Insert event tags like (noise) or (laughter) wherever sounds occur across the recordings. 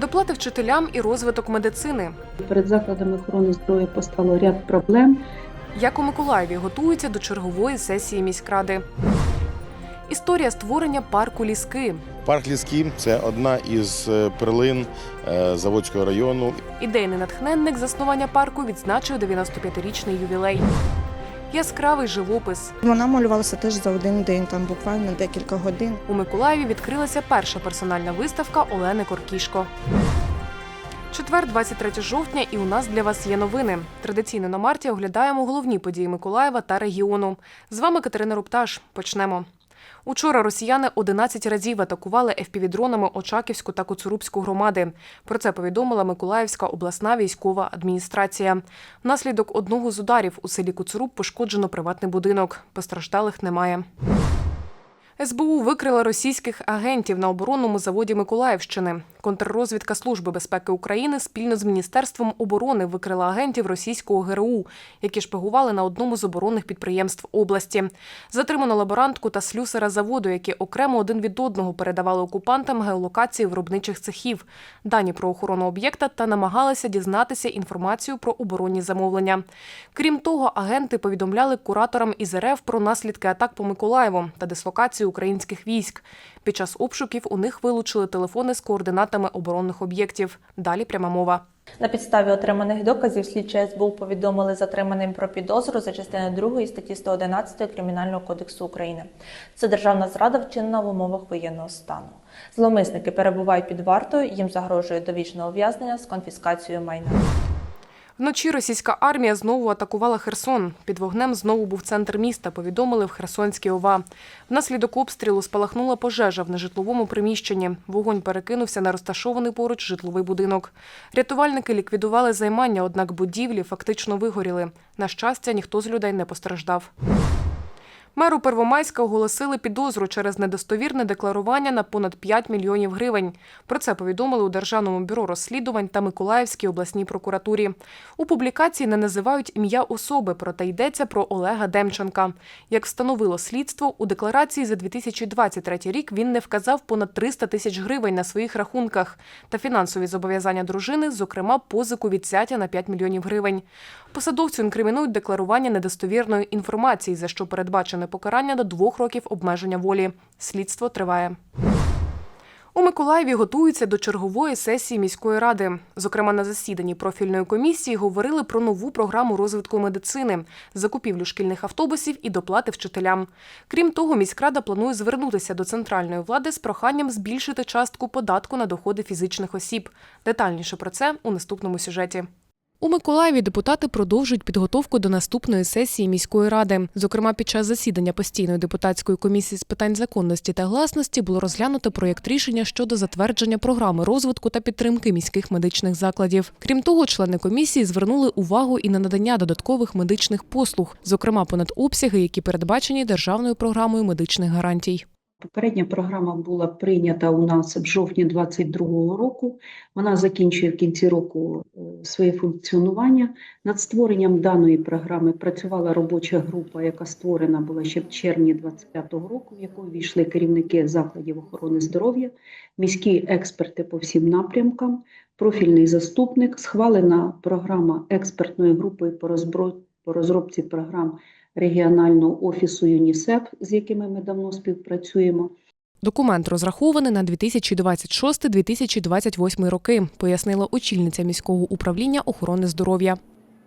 Доплати вчителям і розвиток медицини. Перед закладами охорони здоров'я постало ряд проблем. Як у Миколаєві готуються до чергової сесії міськради. Історія створення парку ліски. Парк Ліски це одна із е, перлин е, Заводського району. Ідейний натхненник заснування парку відзначив 95-річний ювілей. Яскравий живопис. Вона малювалася теж за один день, там буквально декілька годин. У Миколаєві відкрилася перша персональна виставка Олени Коркішко. Четвер, 23 жовтня, і у нас для вас є новини. Традиційно на марті оглядаємо головні події Миколаєва та регіону. З вами Катерина Рупташ. Почнемо. Учора росіяни 11 разів атакували ФПВ-дронами Очаківську та Коцурубську громади. Про це повідомила Миколаївська обласна військова адміністрація. Внаслідок одного з ударів у селі Коцуруб пошкоджено приватний будинок. Постраждалих немає. СБУ викрила російських агентів на оборонному заводі Миколаївщини. Контррозвідка Служби безпеки України спільно з Міністерством оборони викрила агентів російського ГРУ, які шпигували на одному з оборонних підприємств області. Затримано лаборантку та слюсара заводу, які окремо один від одного передавали окупантам геолокації виробничих цехів, дані про охорону об'єкта та намагалися дізнатися інформацію про оборонні замовлення. Крім того, агенти повідомляли кураторам із РФ про наслідки атак по Миколаєву та дислокацію українських військ. Під час обшуків у них вилучили телефони з координатами оборонних об'єктів. Далі пряма мова. На підставі отриманих доказів слідчі СБУ повідомили затриманим про підозру за частиною 2 статті 111 Кримінального кодексу України. Це державна зрада вчинена в умовах воєнного стану. Зловмисники перебувають під вартою, їм загрожує довічне ув'язнення з конфіскацією майна. Вночі російська армія знову атакувала Херсон. Під вогнем знову був центр міста, повідомили в Херсонській ОВА. Внаслідок обстрілу спалахнула пожежа в нежитловому приміщенні. Вогонь перекинувся на розташований поруч житловий будинок. Рятувальники ліквідували займання, однак будівлі фактично вигоріли. На щастя, ніхто з людей не постраждав. Меру Первомайська оголосили підозру через недостовірне декларування на понад 5 мільйонів гривень. Про це повідомили у Державному бюро розслідувань та Миколаївській обласній прокуратурі. У публікації не називають ім'я особи, проте йдеться про Олега Демченка. Як встановило слідство, у декларації за 2023 рік він не вказав понад 300 тисяч гривень на своїх рахунках та фінансові зобов'язання дружини, зокрема позику від зятя на 5 мільйонів гривень. Посадовцю інкримінують декларування недостовірної інформації, за що передбачене покарання до двох років обмеження волі. Слідство триває. У Миколаєві готуються до чергової сесії міської ради. Зокрема, на засіданні профільної комісії говорили про нову програму розвитку медицини, закупівлю шкільних автобусів і доплати вчителям. Крім того, міськрада планує звернутися до центральної влади з проханням збільшити частку податку на доходи фізичних осіб. Детальніше про це у наступному сюжеті. У Миколаєві депутати продовжують підготовку до наступної сесії міської ради. Зокрема, під час засідання постійної депутатської комісії з питань законності та гласності було розглянуто проєкт рішення щодо затвердження програми розвитку та підтримки міських медичних закладів. Крім того, члени комісії звернули увагу і на надання додаткових медичних послуг, зокрема понад обсяги, які передбачені державною програмою медичних гарантій. Попередня програма була прийнята у нас в жовтні 2022 року. Вона закінчує в кінці року е, своє функціонування. Над створенням даної програми працювала робоча група, яка створена була ще в червні 2025 року, в яку війшли керівники закладів охорони здоров'я, міські експерти по всім напрямкам, профільний заступник. Схвалена програма по розбро- по розробці програм регіонального офісу ЮНІСЕФ, з якими ми давно співпрацюємо. Документ розрахований на 2026-2028 роки, пояснила очільниця міського управління охорони здоров'я.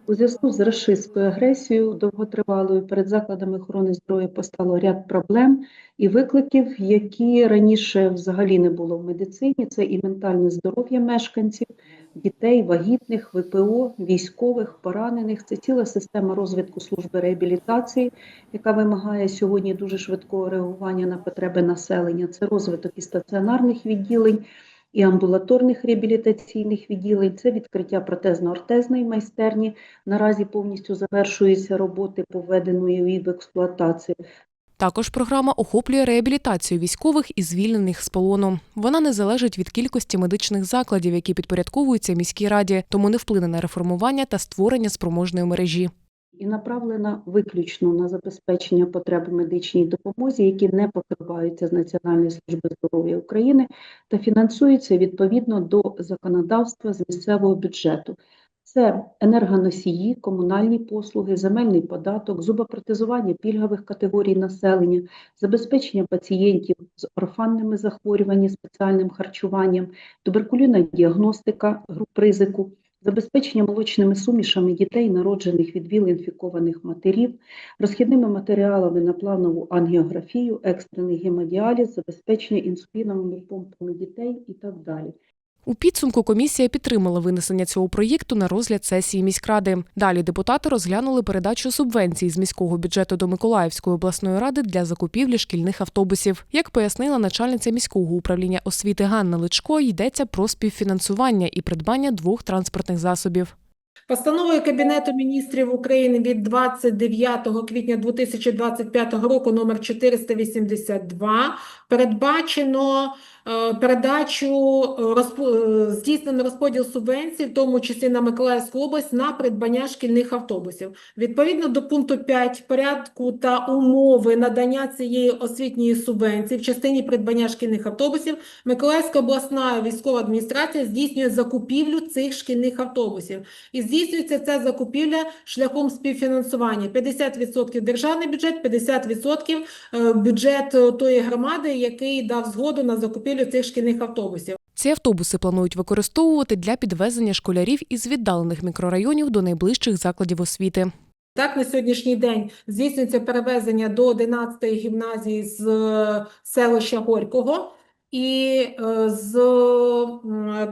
У зв'язку з рашистською агресією довготривалою перед закладами охорони здоров'я постало ряд проблем і викликів, які раніше взагалі не було в медицині. Це і ментальне здоров'я мешканців, дітей, вагітних, ВПО, військових, поранених. Це ціла система розвитку служби реабілітації, яка вимагає сьогодні дуже швидкого реагування на потреби населення. Це розвиток і стаціонарних відділень і амбулаторних реабілітаційних відділень, це відкриття протезно-ортезної майстерні. Наразі повністю завершуються роботи, поведеної в експлуатацію. Також програма охоплює реабілітацію військових і звільнених з полону. Вона не залежить від кількості медичних закладів, які підпорядковуються міській раді, тому не вплине на реформування та створення спроможної мережі. і направлена виключно на забезпечення потреб медичній допомозі, які не покриваються з Національної служби здоров'я України та фінансуються відповідно до законодавства з місцевого бюджету. Це енергоносії, комунальні послуги, земельний податок, зубопротезування пільгових категорій населення, забезпечення пацієнтів з орфанними захворюваннями, спеціальним харчуванням, туберкульозна діагностика груп ризику, забезпечення молочними сумішами дітей, народжених від ВІЛ-інфікованих матерів, розхідними матеріалами на планову ангіографію, екстрений гемодіаліз, забезпечення інсуліновими помпами дітей і так далі. У підсумку комісія підтримала винесення цього проєкту на розгляд сесії міськради. Далі депутати розглянули передачу субвенцій з міського бюджету до Миколаївської обласної ради для закупівлі шкільних автобусів. Як пояснила начальниця міського управління освіти Ганна Личко, йдеться про співфінансування і придбання двох транспортних засобів. Постановою Кабінету міністрів України від 29 квітня 2025 року номер 482 передбачено передачу е, розпо- е, здійснено розподіл субвенцій, в тому числі на Миколаївську область, на придбання шкільних автобусів. Відповідно до пункту 5 порядку та умови надання цієї освітньої субвенції в частині придбання шкільних автобусів Миколаївська обласна військова адміністрація здійснює закупівлю цих шкільних автобусів. І здійснюється ця закупівля шляхом співфінансування. 50% державний бюджет, 50% е, бюджет е, тої громади, який дав згоду на закупівлю цих шкільних автобусів. Ці автобуси планують використовувати для підвезення школярів із віддалених мікрорайонів до найближчих закладів освіти. Так, на сьогоднішній день здійснюється перевезення до 11-ї гімназії з е, селища Горького і е, з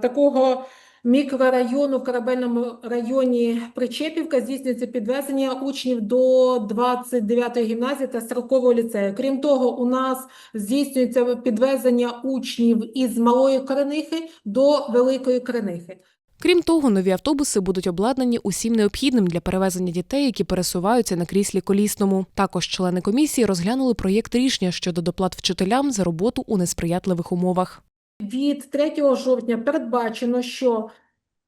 такого мікрорайону в корабельному районі Причепівка здійснюється підвезення учнів до 29-ї гімназії та 40-го ліцею. Крім того, у нас здійснюється підвезення учнів із Малої Кринихи до Великої Кринихи. Крім того, нові автобуси будуть обладнані усім необхідним для перевезення дітей, які пересуваються на кріслі колісному. Також члени комісії розглянули проєкт рішення щодо доплат вчителям за роботу у несприятливих умовах. Від 3 жовтня передбачено, що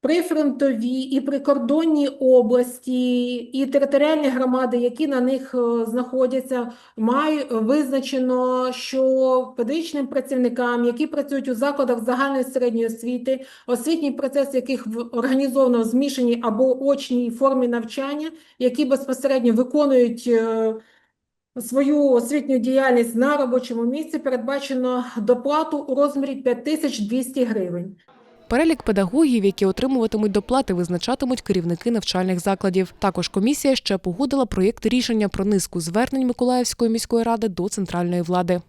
прифронтові і прикордонні області і територіальні громади, які на них е, знаходяться, мають визначено, що педагогічним працівникам, які працюють у закладах загальної середньої освіти, освітній процес яких організовано в змішаній або очній формі навчання, які безпосередньо виконують е, свою освітню діяльність на робочому місці, передбачено доплату у розмірі 5200 гривень. Перелік педагогів, які отримуватимуть доплати, визначатимуть керівники навчальних закладів. Також комісія ще погодила проєкт рішення про низку звернень Миколаївської міської ради до центральної влади.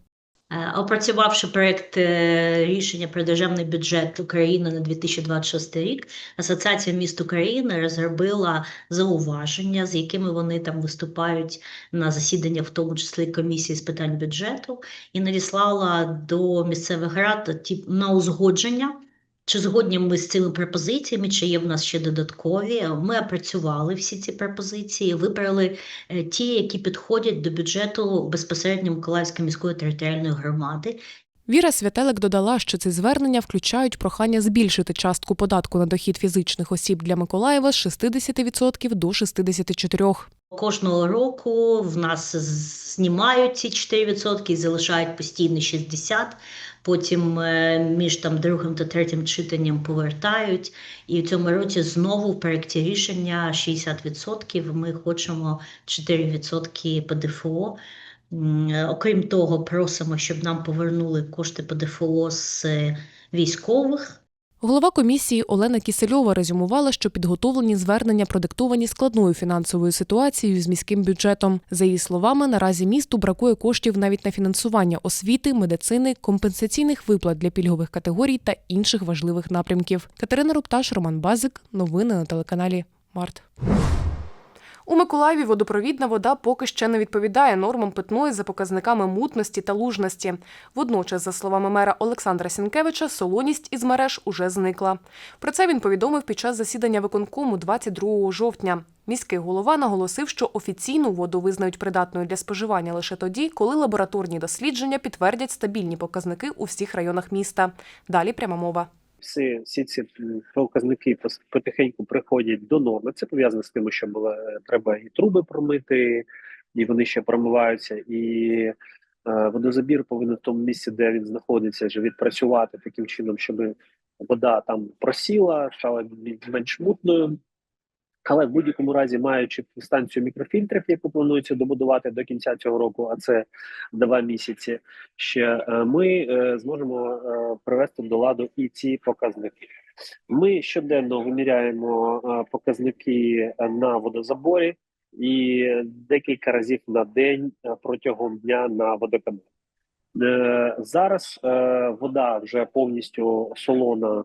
Е, Опрацювавши проект е, рішення про державний бюджет України на 2026 рік, Асоціація міст України розробила зауваження, з якими вони там виступають на засідання, в тому числі комісії з питань бюджету, і надіслала до місцевих рад ті на узгодження. Чи згодні ми з цими пропозиціями, чи є в нас ще додаткові? Ми опрацювали всі ці пропозиції, вибрали е, ті, які підходять до бюджету безпосередньо Миколаївської міської територіальної громади. Віра Святелек додала, що ці звернення включають прохання збільшити частку податку на дохід фізичних осіб для Миколаєва з 60% до 64%. Кожного року в нас знімають ці 4% і залишають постійно 60%. Потім е, між там другим та третім читанням повертають. І в цьому році знову в проєкті рішення 60%. Ми хочемо 4% ПДФО. Е, Окрім того, просимо, щоб нам повернули кошти ПДФО з е, військових. Голова комісії Олена Кісельова резюмувала, що підготовлені звернення продиктовані складною фінансовою ситуацією з міським бюджетом. За її словами, наразі місту бракує коштів навіть на фінансування освіти, медицини, компенсаційних виплат для пільгових категорій та інших важливих напрямків. Катерина Рупташ, Роман Базик. Новини на телеканалі Март. У Миколаєві водопровідна вода поки ще не відповідає нормам питної за показниками мутності та лужності. Водночас, за словами мера Олександра Сінкевича, солоність із мереж уже зникла. Про це він повідомив під час засідання виконкому 22 жовтня. Міський голова наголосив, що офіційну воду визнають придатною для споживання лише тоді, коли лабораторні дослідження підтвердять стабільні показники у всіх районах міста. Далі пряма мова. Всі, всі ці показники потихеньку приходять до норми. Це пов'язано з тим, що було, е, треба і труби промити, і вони ще промиваються, і е, водозабір повинен в тому місці, де він знаходиться, вже відпрацювати таким чином, щоб вода там просіла, стала менш мутною. Але в будь-якому разі, маючи станцію мікрофільтрів, яку планується добудувати до кінця цього року, а це два місяці, ще е, ми е, зможемо е, привести до ладу і ці показники. Ми щоденно виміряємо показники на водозаборі і декілька разів на день протягом дня на водоканалі. Зараз вода вже повністю солона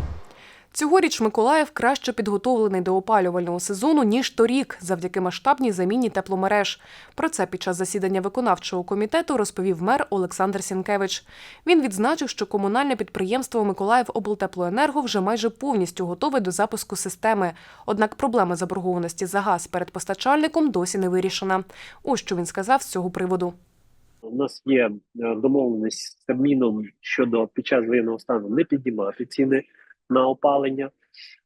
Цьогоріч Миколаїв краще підготовлений до опалювального сезону ніж торік, завдяки масштабній заміні тепломереж. Про це під час засідання виконавчого комітету розповів мер Олександр Сінкевич. Він відзначив, що комунальне підприємство Миколаїв облтеплоенерго вже майже повністю готове до запуску системи. Однак проблема заборгованості за газ перед постачальником досі не вирішена. Ось що він сказав з цього приводу. У нас є е, домовленість з Кабміном щодо під час воєнного стану не піднімати ціни на опалення,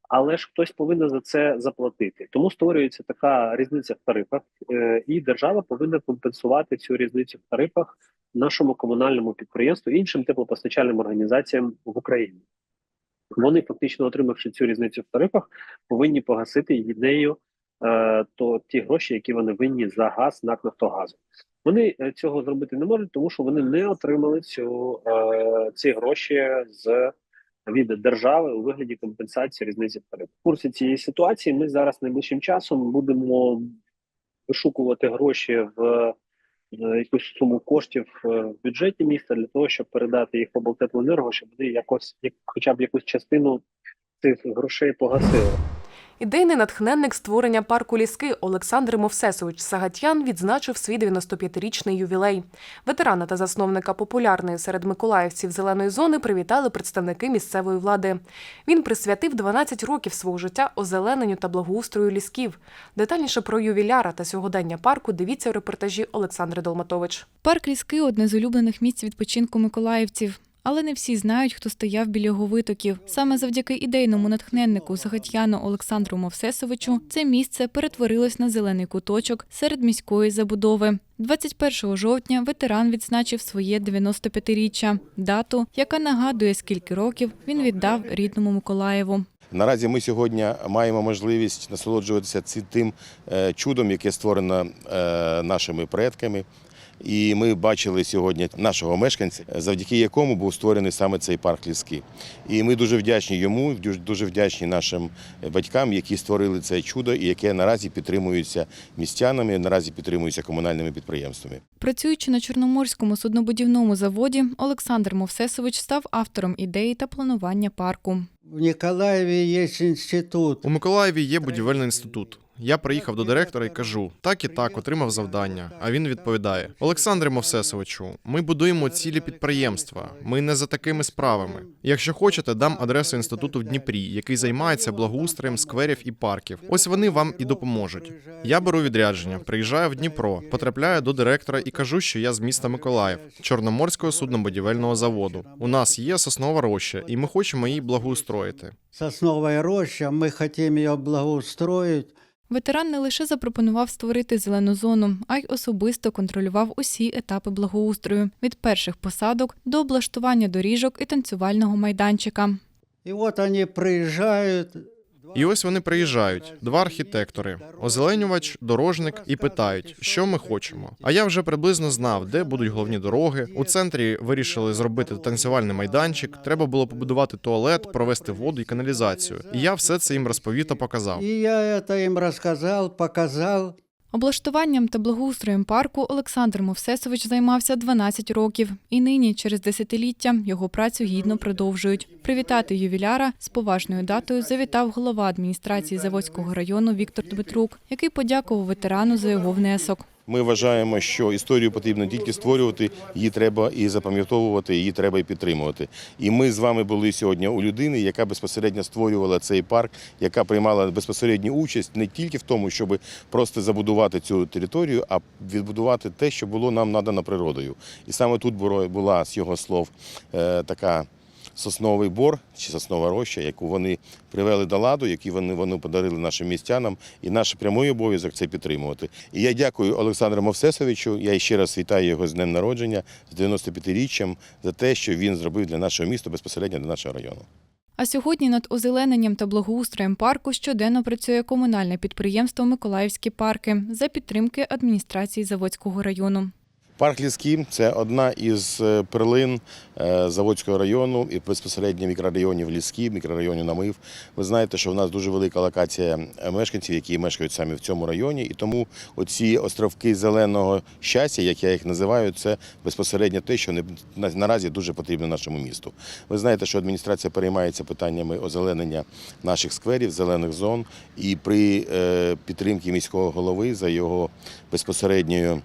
але ж хтось повинен за це заплатити. Тому створюється така різниця в тарифах, е, і держава повинна компенсувати цю різницю в тарифах нашому комунальному підприємству і іншим теплопостачальним організаціям в Україні. Вони фактично отримавши цю різницю в тарифах, повинні погасити ідею е, то ті гроші, які вони винні за газ НАК Нафтогазу. Вони е, цього зробити не можуть, тому що вони не отримали цю ці гроші з від держави у вигляді компенсації різниці. В курсі цієї ситуації ми зараз найближчим часом будемо вишукувати гроші в е, якусь суму коштів е, в бюджеті міста для того, щоб передати їх по облтеплоенерго, щоб вони якось як, хоча б якусь частину цих грошей погасили. Ідейний натхненник створення парку ліски Олександр Мовсесович Сагатян відзначив свій 95-річний ювілей. Ветерана та засновника популярної серед миколаївців зеленої зони привітали представники місцевої влади. Він присвятив 12 років свого життя озелененню та благоустрою лісків. Детальніше про ювіляра та сьогодення парку дивіться у репортажі Олександри Долматович. Парк Ліски одне з улюблених місць відпочинку миколаївців. Але не всі знають, хто стояв біля його витоків. Саме завдяки ідейному натхненнику Загатьяну Олександру Мовсесовичу це місце перетворилось на зелений куточок серед міської забудови. 21 жовтня ветеран відзначив своє 95-річчя, дату, яка нагадує, скільки років він віддав рідному Миколаєву. Наразі ми сьогодні маємо можливість насолоджуватися ці- тим е, чудом, яке створено е, нашими предками. І ми бачили сьогодні нашого мешканця, завдяки якому був створений саме цей парк ліски. І ми дуже вдячні йому, дуже- дуже вдячні нашим батькам, які створили це чудо і яке наразі підтримується містянами, наразі підтримується комунальними підприємствами. Працюючи на Чорноморському суднобудівному заводі, Олександр Мовсесович став автором ідеї та планування парку. В Ніколаєві є інститут. У Миколаєві є будівельний інститут. Я приїхав до директора і кажу: так і так, отримав завдання. А він відповідає: Олександре Мовсесовичу, ми будуємо цілі підприємства. Ми не за такими справами. Якщо хочете, дам адресу інституту в Дніпрі, який займається благоустроєм скверів і парків. Ось вони вам і допоможуть. Я беру відрядження, приїжджаю в Дніпро, потрапляю до директора і кажу, що я з міста Миколаїв, Чорноморського суднобудівельного заводу. У нас є соснова роща, і ми хочемо її благоустроїти. Соснова роща, ми хочемо її благоустроїти. Ветеран не лише запропонував створити зелену зону, а й особисто контролював усі етапи благоустрою від перших посадок до облаштування доріжок і танцювального майданчика. І от вони приїжджають. І ось вони приїжджають, два архітектори, озеленювач, дорожник, і питають, що ми хочемо. А я вже приблизно знав, де будуть головні дороги. У центрі вирішили зробити танцювальний майданчик. Треба було побудувати туалет, провести воду і каналізацію. І я все це їм розповів та показав. І я це їм розказав, показав. Облаштуванням та благоустроєм парку Олександр Мовсесович займався 12 років, і нині, через десятиліття, його працю гідно продовжують. Привітати ювіляра з поважною датою завітав голова адміністрації Заводського району Віктор Дмитрук, який подякував ветерану за його внесок. Ми вважаємо, що історію потрібно тільки створювати, її треба і запам'ятовувати, її треба і підтримувати. І ми з вами були сьогодні у людини, яка безпосередньо створювала цей парк, яка приймала безпосередню участь не тільки в тому, щоб просто забудувати цю територію, а відбудувати те, що було нам надано природою. І саме тут була- з його слов е, така. Сосновий бор чи соснова роща, яку вони привели до ладу, які вони, вони подарили нашим містянам, і наш прямий обов'язок це підтримувати. І я дякую Олександру Мовсесовичу. Я ще раз вітаю його з днем народження, з 95-річчям за те, що він зробив для нашого міста безпосередньо для нашого району. А сьогодні над озелененням та благоустроєм парку щоденно працює комунальне підприємство Миколаївські парки за підтримки адміністрації Заводського району. Парк Ліський – це одна із е, перлин е, Заводського району і безпосередньо мікрорайонів Ліський, мікрорайонів Намив. Ви знаєте, що в нас дуже велика локація е, мешканців, які мешкають саме в цьому районі. І тому оці островки зеленого щастя, як я їх називаю, це безпосередньо те, що наразі дуже потрібно нашому місту. Ви знаєте, що адміністрація переймається питаннями озеленення наших скверів, зелених зон. І при підтримці міського голови за його безпосередньою.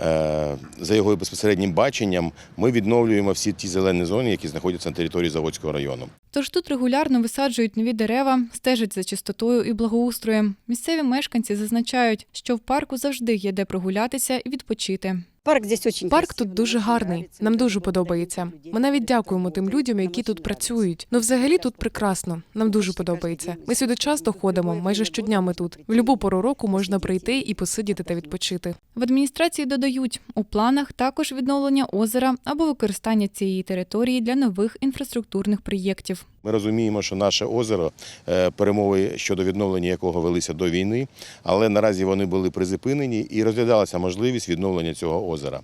Е, За його безпосереднім баченням ми відновлюємо всі ті зелені зони, які знаходяться на території Заводського району. Тож тут регулярно висаджують нові дерева, стежать за чистотою і благоустроєм. Місцеві мешканці зазначають, що в парку завжди є де прогулятися і відпочити. Парк здесь очень Парк тут дуже гарний. Нам дуже подобається. Ми навіть дякуємо тим людям, які тут працюють. Ну, взагалі тут прекрасно. Нам дуже подобається. Ми сюди часто ходимо, майже щодня ми тут. В любу пору року можна прийти і посидіти та відпочити. В адміністрації додають, у планах також відновлення озера або використання цієї території для нових інфраструктурних проєктів. Ми розуміємо, що наше озеро, е, перемови щодо відновлення якого велися до війни, але наразі вони були призупинені і розглядалася можливість відновлення цього озера.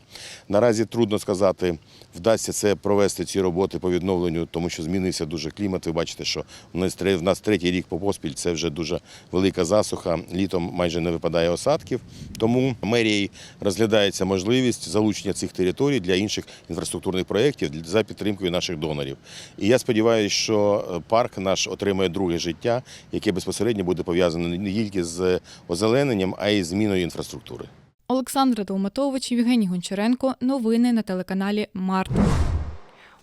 Наразі трудно сказати, вдасться це провести ці роботи по відновленню, тому що змінився дуже клімат. Ви бачите, що в нас третій рік по поспіль це вже дуже велика засуха. Літом майже не випадає осадків. Тому мерією розглядається можливість залучення цих територій для інших інфраструктурних проєктів за підтримкою наших донорів. І я сподіваюся, що парк наш отримає друге життя, яке безпосередньо буде пов'язане не тільки з озелененням, а й зміною інфраструктури. Олександра Довматович, Євгеній Гончаренко. Новини на телеканалі Март.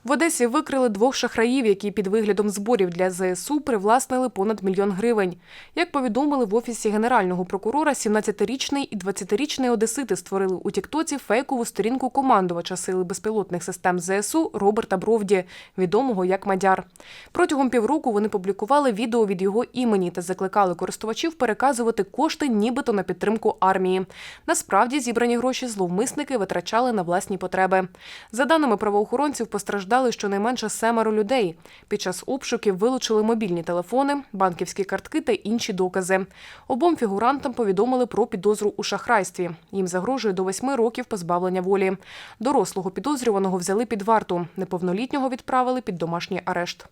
В Одесі викрили двох шахраїв, які під виглядом зборів для ЗСУ привласнили понад мільйон гривень. Як повідомили в офісі генерального прокурора, 17-річний і 20-річний одесити створили у Тіктоці фейкову сторінку командувача сили безпілотних систем ЗСУ Роберта Бровді, відомого як Мадяр. Протягом півроку вони публікували відео від його імені та закликали користувачів переказувати кошти, нібито на підтримку армії. Насправді зібрані гроші зловмисники витрачали на власні потреби. За даними правоохоронців, постраждали щонайменше семеро людей. Під час обшуків вилучили мобільні телефони, банківські картки та інші докази. Обом фігурантам повідомили про підозру у шахрайстві. Їм загрожує до восьми років позбавлення волі. Дорослого підозрюваного взяли під варту. Неповнолітнього відправили під домашній арешт.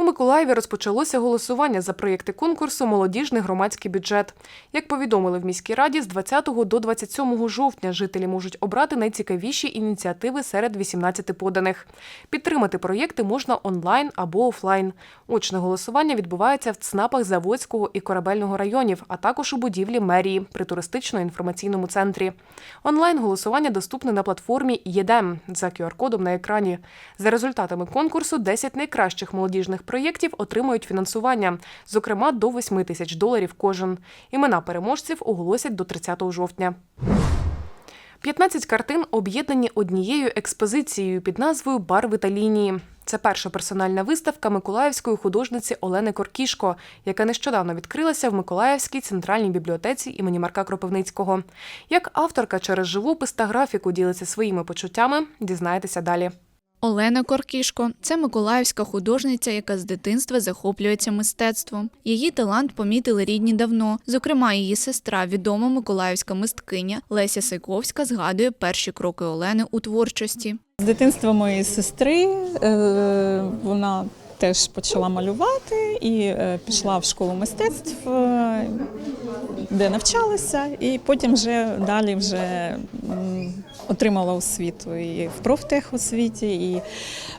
У Миколаєві розпочалося голосування за проєкти конкурсу Молодіжний громадський бюджет. Як повідомили в міській раді, з 20 до 27 жовтня жителі можуть обрати найцікавіші ініціативи серед 18 поданих. Підтримати проєкти можна онлайн або офлайн. Очне голосування відбувається в ЦНАПах Заводського і Корабельного районів, а також у будівлі мерії при туристично-інформаційному центрі. Онлайн голосування доступне на платформі ЄДЕМ за QR-кодом на екрані. За результатами конкурсу 10 найкращих молодіжних проєктів отримують фінансування, зокрема до 8 тисяч доларів кожен. Імена переможців оголосять до 30 жовтня. 15 картин об'єднані однією експозицією під назвою Барви та лінії. Це перша персональна виставка миколаївської художниці Олени Коркішко, яка нещодавно відкрилася в Миколаївській центральній бібліотеці імені Марка Кропивницького. Як авторка через живопис та графіку ділиться своїми почуттями, дізнаєтеся далі. Олена Коркішко це миколаївська художниця, яка з дитинства захоплюється мистецтвом. Її талант помітили рідні давно. Зокрема, її сестра, відома миколаївська мисткиня Леся Сайковська, згадує перші кроки Олени у творчості. З дитинства моєї сестри е, вона теж почала малювати і е, пішла в школу мистецтв, е, де навчалася, і потім вже далі вже отримала освіту і в профтехосвіті, і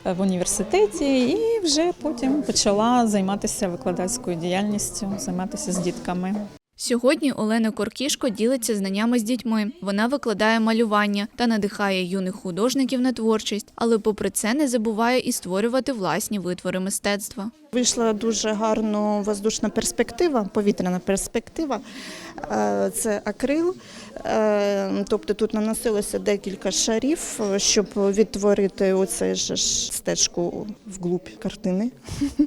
в університеті, і вже потім почала займатися викладацькою діяльністю, займатися з дітками. Сьогодні Олена Коркішко ділиться знаннями з дітьми. Вона викладає малювання та надихає юних художників на творчість, але попри це не забуває і створювати власні витвори мистецтва. Вийшла дуже гарно воздушна перспектива, повітряна перспектива. Е, Це акрил. Е, Тобто тут наносилося декілька шарів, е, щоб відтворити оце ж стежку вглубь картини. (laughs)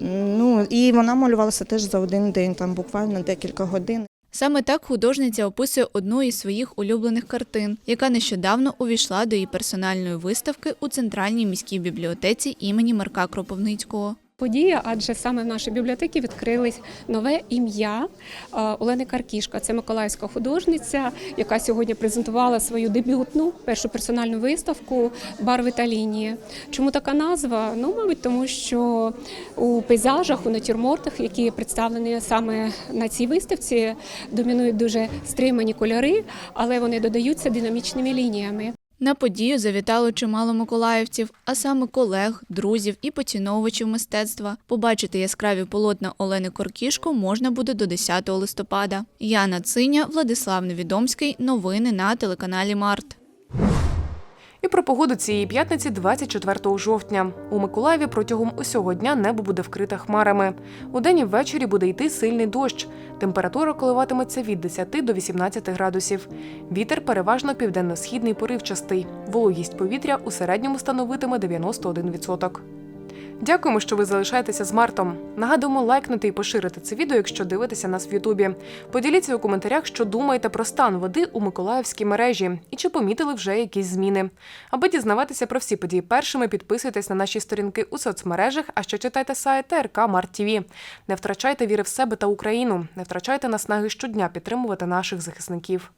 Ну і вона малювалася теж за один день, там буквально декілька годин. Саме так художниця описує одну із своїх улюблених картин, яка нещодавно увійшла до її персональної виставки у центральній міській бібліотеці імені Марка Кропивницького. Подія, адже саме в нашій бібліотеці відкрилось нове ім'я е, Олени Каркішка. Це миколаївська художниця, яка сьогодні презентувала свою дебютну першу персональну виставку Барви та лінії. Чому така назва? Ну, мабуть, тому що у пейзажах, у натюрмортах, які представлені саме на цій виставці, домінують дуже стримані кольори, але вони додаються динамічними лініями. На подію завітало чимало миколаївців, а саме колег, друзів і поціновувачів мистецтва. Побачити яскраві полотна Олени Коркішко можна буде до 10 листопада. Яна Циня, Владислав Невідомський. Новини на телеканалі Март. І про погоду цієї п'ятниці 24 жовтня. У Миколаєві протягом усього дня небо буде вкрите хмарами. Удень і ввечері буде йти сильний дощ. Температура коливатиметься від 10 до 18 градусів. Вітер переважно південно-східний поривчастий. Вологість повітря у середньому становитиме 91%. Дякуємо, що ви залишаєтеся з Мартом. Нагадуємо лайкнути і поширити це відео, якщо дивитеся нас в Ютубі. Поділіться у коментарях, що думаєте про стан води у Миколаївській мережі і чи помітили вже якісь зміни. Аби дізнаватися про всі події першими, підписуйтесь на наші сторінки у соцмережах, а ще читайте сайт ТРК Март. Не втрачайте віри в себе та Україну, не втрачайте наснаги щодня підтримувати наших захисників.